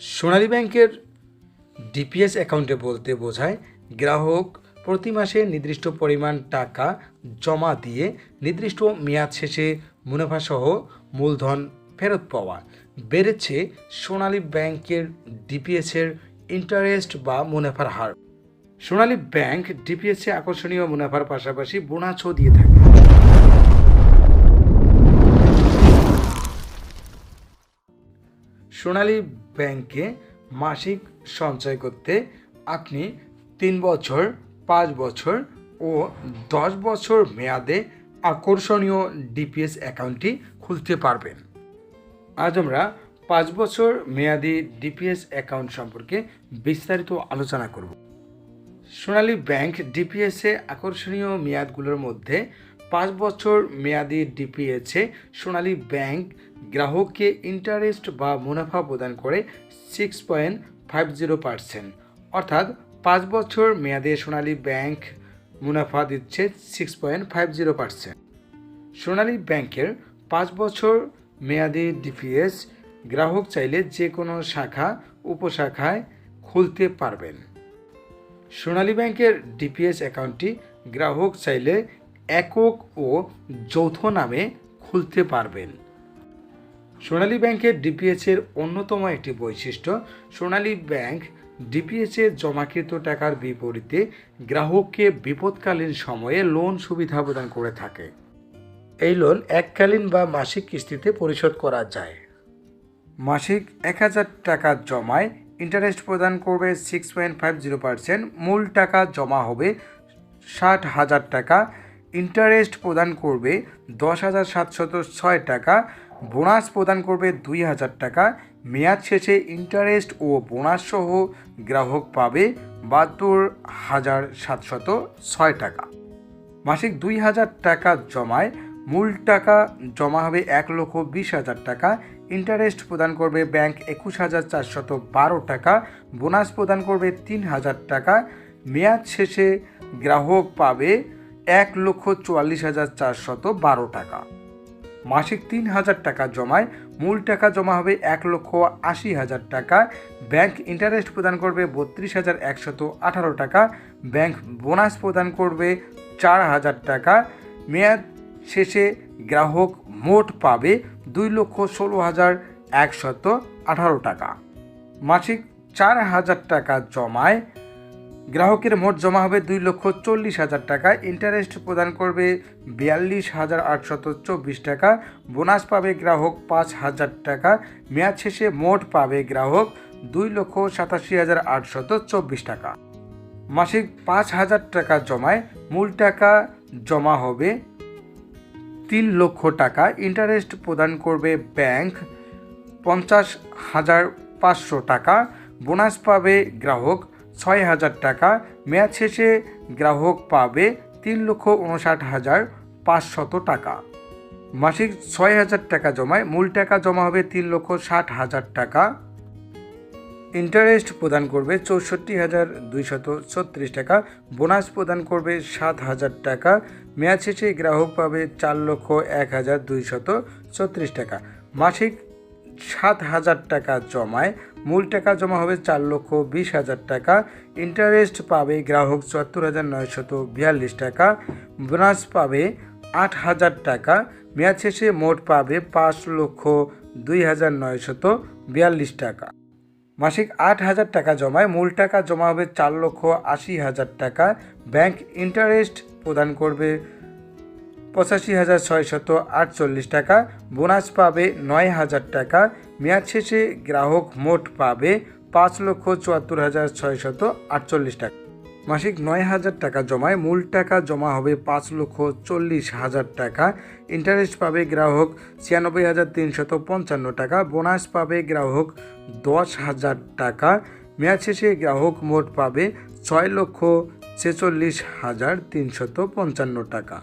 সোনালী ব্যাংকের ডিপিএস অ্যাকাউন্টে বলতে বোঝায়, গ্রাহক প্রতি মাসে নির্দিষ্ট পরিমাণ টাকা জমা দিয়ে নির্দিষ্ট মেয়াদ শেষে মুনাফাসহ মূলধন ফেরত পাওয়া। বেড়েছে সোনালী ব্যাংকের ডিপিএসের ইন্টারেস্ট বা মুনাফার হার। সোনালী ব্যাংক ডিপিএসে আকর্ষণীয় মুনাফার পাশাপাশি বোনাসও দিয়ে থাকে। সোনালী ব্যাংকে মাসিক সঞ্চয় করতে আপনি তিন বছর, পাঁচ বছর ও দশ বছর মেয়াদে আকর্ষণীয় ডিপিএস অ্যাকাউন্টটি খুলতে পারবেন। আজ আমরা পাঁচ বছর মেয়াদি ডিপিএস অ্যাকাউন্ট সম্পর্কে বিস্তারিত আলোচনা করব। সোনালী ব্যাংক ডিপিএসে আকর্ষণীয় মেয়াদগুলোর মধ্যে পাঁচ বছর মেয়াদি ডিপিএসে সোনালী ব্যাংক গ্রাহককে ইন্টারেস্ট বা মুনাফা প্রদান করে six point five zero percent অর্থাৎ পাঁচ বছর মেয়াদে সোনালী ব্যাংক মুনাফা দিচ্ছে six point five zero percent Sonali ব্যাংকের পাঁচ বছর মেয়াদি ডিপিএস গ্রাহক চাইলে যে কোনো শাখা, উপশাখায় খুলতে পারবেন। সোনালী ব্যাংকের ডিপিএস অ্যাকাউন্টটি গ্রাহক চাইলে একক ও যৌথ নামে খুলতে পারবেন। সোনালী ব্যাংকের ডিপিএসের অন্যতম একটি বৈশিষ্ট্য, সোনালী ব্যাংক ডিপিএসে জমাকৃত টাকার বিপরীতে গ্রাহককে বিপদকালীন সময়ে লোন সুবিধা প্রদান করে থাকে। এই লোন এককালীন বা মাসিক কিস্তিতে পরিশোধ করা যায়। মাসিক এক হাজার টাকা জমায় ইন্টারেস্ট প্রদান করবে six point five zero percent মূল টাকা জমা হবে ষাট হাজার টাকা ইন্টারেস্ট প্রদান করবে দশ হাজার সাতশত ছয় টাকা, বোনাস প্রদান করবে দুই হাজার টাকা। মেয়াদ শেষে ইন্টারেস্ট ও বোনাস সহ গ্রাহক পাবে বাহাত্তর হাজার সাতশত ছয় টাকা। মাসিক দুই হাজার টাকা জমায়, মূল টাকা জমা হবে এক লক্ষ বিশ হাজার টাকা। ইন্টারেস্ট প্রদান করবে ব্যাংক একুশ হাজার চারশত বারো টাকা, বোনাস প্রদান করবে তিন হাজার টাকা। মেয়াদ শেষে গ্রাহক পাবে এক লক্ষ চুয়াল্লিশ হাজার চারশত বারো টাকা। মাসিক তিন হাজার টাকা জমায়, মূল টাকা জমা হবে এক লক্ষ আশি হাজার টাকা। ব্যাংক ইন্টারেস্ট প্রদান করবে বত্রিশ হাজার একশত আঠারো টাকা। ব্যাংক বোনাস প্রদান করবে চার হাজার টাকা। মেয়াদ শেষে গ্রাহক মোট পাবে দুই লক্ষ ষোলো হাজার একশত আঠারো টাকা। মাসিক চার হাজার টাকা জমায় গ্রাহকের মোট জমা হবে দুই লক্ষ চল্লিশ হাজার টাকা ইন্টারেস্ট প্রদান করবে বিয়াল্লিশ হাজার আটশত চব্বিশ টাকা বোনাস পাবে গ্রাহক পাঁচ হাজার টাকা, মেয়াদ শেষে মোট পাবে গ্রাহক দুই লক্ষ সাতাশি হাজার আটশত চব্বিশ টাকা। মাসিক পাঁচ হাজার টাকা জমায়, মূল টাকা জমা হবে তিন লক্ষ টাকা ইন্টারেস্ট প্রদান করবে ব্যাংক পঞ্চাশ হাজার পাঁচশো টাকা বোনাস পাবে গ্রাহক ছয় হাজার টাকা। মেয়াদ শেষে গ্রাহক পাবে তিন লক্ষ উনষাট হাজার পাঁচশত টাকা। মাসিক ছয় হাজার টাকা জমায়, মূল টাকা জমা হবে তিন লক্ষ ষাট হাজার টাকা। ইন্টারেস্ট প্রদান করবে চৌষট্টি হাজার দুইশত ছত্রিশ টাকা। বোনাস প্রদান করবে সাত হাজার টাকা। মেয়াদ শেষে গ্রাহক পাবে চার লক্ষ এক হাজার দুইশত ছত্রিশ টাকা। মাসিক সাত হাজার টাকা জমায় মূল টাকা জমা হবে চার লক্ষ বিশ হাজার টাকা। ইন্টারেস্ট পাবে গ্রাহক চুয়াত্তর হাজার নয়শত বিয়াল্লিশ টাকা। বোনাস পাবে আট হাজার টাকা। মেয়াদ শেষে মোট পাবে পাঁচ লক্ষ দুই হাজার নয়শত বিয়াল্লিশ টাকা। মাসিক আট হাজার টাকা জমায়, মূল টাকা জমা হবে চার লক্ষ আশি হাজার টাকা। ব্যাংক ইন্টারেস্ট প্রদান করবে। পঁচাশি হাজার ছয়শত আটচল্লিশ টাকা, বোনাস পাবে নয় হাজার টাকা। মেয়াদ শেষে গ্রাহক মোট পাবে পাঁচ লক্ষ চুয়াত্তর হাজার ছয়শত আটচল্লিশ টাকা। মাসিক নয় হাজার টাকা জমায়, মূল টাকা জমা হবে পাঁচ লক্ষ চল্লিশ হাজার টাকা। ইন্টারেস্ট পাবে গ্রাহক ছিয়ানব্বই হাজার তিনশত পঞ্চান্ন টাকা, বোনাস পাবে গ্রাহক দশ হাজার টাকা। মেয়াদ শেষে গ্রাহক মোট পাবে ছয় লক্ষ ছেচল্লিশ হাজার তিনশত পঞ্চান্ন টাকা।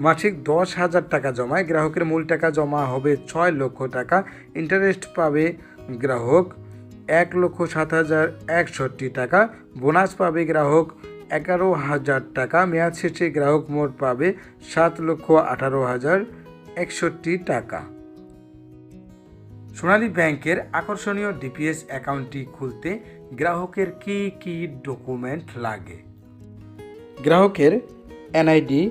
মাসিক দশ হাজার টাকা জমায়। গ্রাহকের মূল টাকা জমা হবে ছয় লক্ষ টাকা। ইন্টারেস্ট পাবে গ্রাহক এক লক্ষ সাত হাজার একষট্টি টাকা। বোনাস পাবে গ্রাহক এগারো হাজার টাকা। মেয়াদ শেষে গ্রাহক মোট পাবে সাত লক্ষ আঠারো হাজার একষট্টি টাকা। সোনালী ব্যাংকের আকর্ষণীয় ডিপিএস অ্যাকাউন্টটি খুলতে গ্রাহকের কি কি ডকুমেন্ট লাগে? গ্রাহকের এনআইডি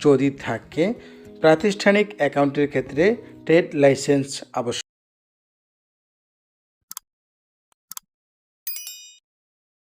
যদি থাকে প্রাতিষ্ঠানিক অ্যাকাউন্টের ক্ষেত্রে ট্রেড লাইসেন্স আবশ্যক।